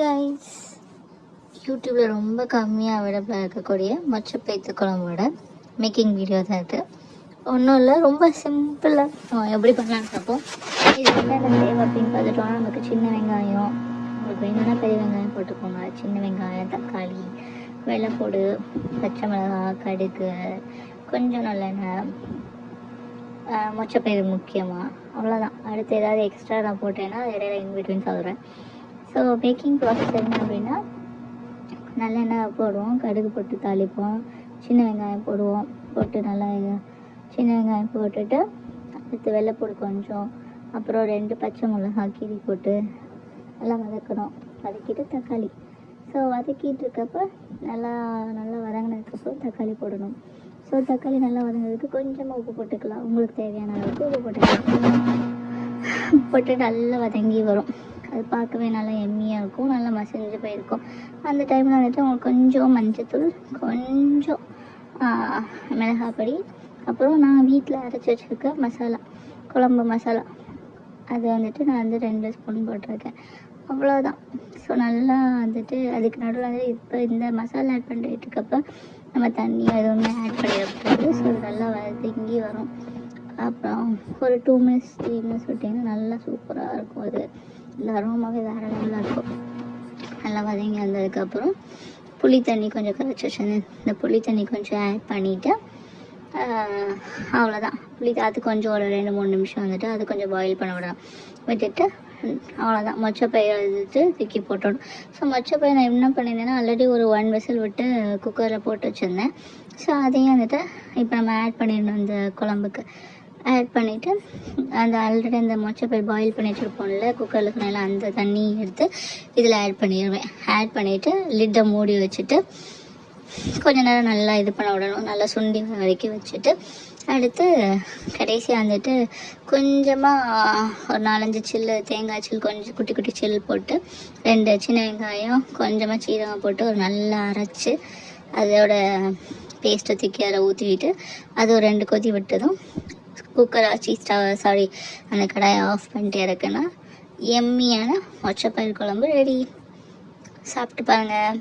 Guys யூடியூப்பில் ரொம்ப கம்மியாக அவைலபிளாக இருக்கக்கூடிய மொச்சப்பைத்து குழம்போட மேக்கிங் வீடியோ தான் இது. ஒன்றும் இல்லை ரொம்ப சிம்பிளாக எப்படி பண்ணலான்னு பார்ப்போம். இது என்னென்ன தேவை அப்படின்னு பார்த்துட்டோம்னா நமக்கு சின்ன வெங்காயம் உங்களுக்கு வேணும்னா பெரிய வெங்காயம் போட்டுக்கோங்க. சின்ன வெங்காயம் தக்காளி வெள்ளைப்பூடு பச்சை மிளகாய் கடுகு கொஞ்சம் நல்லெண்ணெய் மொச்சப்பயிறு முக்கியமாக அவ்வளோதான் அடுத்து ஏதாவது எக்ஸ்ட்ரா நான் போட்டேன்னா அது இடையில இன்பிட்வீன் சொல்கிறேன் ஸோ பேக்கிங் ப்ராசஸ் என்ன அப்படின்னா நல்லெண்ணெய் போடுவோம் கடுகு போட்டு தாளிப்போம் சின்ன வெங்காயம் போடுவோம் போட்டு நல்லா சின்ன வெங்காயம் போட்டுட்டு அடுத்து வெள்ளைப்பூடு கொஞ்சம் அப்புறம் ரெண்டு பச்சை மிளகா கீரி போட்டு நல்லா வதக்கணும். வதக்கிட்டு தக்காளி. ஸோ வதக்கிட்டு இருக்கப்ப நல்லா நல்லா வதங்கினதுக்கப்புறம் தக்காளி போடணும். ஸோ தக்காளி நல்லா வதங்கிறதுக்கு கொஞ்சமாக உப்பு போட்டுக்கலாம். உங்களுக்கு தேவையான அளவுக்கு உப்பு போட்டுக்கலாம். போட்டு நல்லா வதங்கி வரும். அது பார்க்கவே நல்லா எம்மியாக இருக்கும் நல்லா மசிஞ்சு போயிருக்கும். அந்த டைமில் வந்துட்டு உங்களுக்கு கொஞ்சம் மஞ்சத்தூள் கொஞ்சம் மிளகாப்பொடி மிளகாய் பொடி அப்புறம் நான் வீட்டில் அரைச்சி வச்சுருக்க மசாலா குழம்பு மசாலா. அது வந்துட்டு நான் வந்து ரெண்டு ஸ்பூன் போட்டிருக்கேன். அவ்வளோதான் ஸோ நல்லா வந்துட்டு அதுக்கு நடுவில் வந்து இப்போ இந்த மசாலா ஆட் பண்ணிட்டு இருக்கப்ப நம்ம தண்ணி எதுவுமே ஆட் பண்ணிடக்கூடாது ஸோ நல்லா வதங்கி வரும். அப்புறம் ஒரு டூ மினிட்ஸ் த்ரீ மினிட்ஸ் விட்டிங்கன்னா நல்லா சூப்பராக இருக்கும் அது. அரோமாவே வேறு லெவலாக இருக்கும். நல்லா வதங்கி வந்ததுக்கப்புறம் புளி தண்ணி கொஞ்சம் கரைச்சி வச்சிருந்தேன் இந்த புளி தண்ணி கொஞ்சம் ஆட் பண்ணிவிட்டு அவ்வளோதான் புளி அது கொஞ்சம் ஒரு ரெண்டு மூணு நிமிஷம் வந்துட்டு அது கொஞ்சம் பாயில் பண்ண விடணும். விட்டுட்டு அவ்வளோதான் மொச்சப்பயிரை வந்துட்டு தூக்கி போட்டுடணும் ஸோ மொச்சப்பயிர் நான் என்ன பண்ணியிருந்தேன்னா ஆல்ரெடி ஒரு ஒன் விசில் விட்டு குக்கரில் போட்டு வச்சுருந்தேன். ஸோ அதையும் வந்துட்டு இப்போ நம்ம ஆட் பண்ணிடணும் இந்த குழம்புக்கு. ஆட் பண்ணிவிட்டு அந்த ஆல்ரெடி அந்த மொச்சப்பயிர் பாயில் பண்ணி வச்சுருப்போம்ல குக்கரில் சொன்னால அந்த தண்ணி எடுத்து இதில் ஆட் பண்ணிடுவேன். ஆட் பண்ணிவிட்டு லிட்டை மூடி வச்சுட்டு கொஞ்ச நேரம் நல்லா இது பண்ண விடணும். நல்லா சுண்டி வரைக்கும் வச்சுட்டு அடுத்து கடைசியாக வந்துட்டு கொஞ்சமாக ஒரு நாலஞ்சு சில்லு தேங்காய் சில் கொஞ்சம் குட்டி குட்டி சில் போட்டு ரெண்டு சின்ன வெங்காயம் கொஞ்சமாக சீரகம் போட்டு ஒரு நல்லா அரைச்சி அதோட பேஸ்ட்டை தூக்கி அதில் ஊற்றிக்கிட்டு அது ஒரு ரெண்டு கொதி விட்டதும் குக்கர் ஆச்சு ஸ்டவ் சாரி அந்த கடாயை ஆஃப் பண்ணிட்டே இருக்குன்னா எம்மியான மொச்சப்பயிர் குழம்பு ரெடி சாப்பிட்டு பாருங்கள்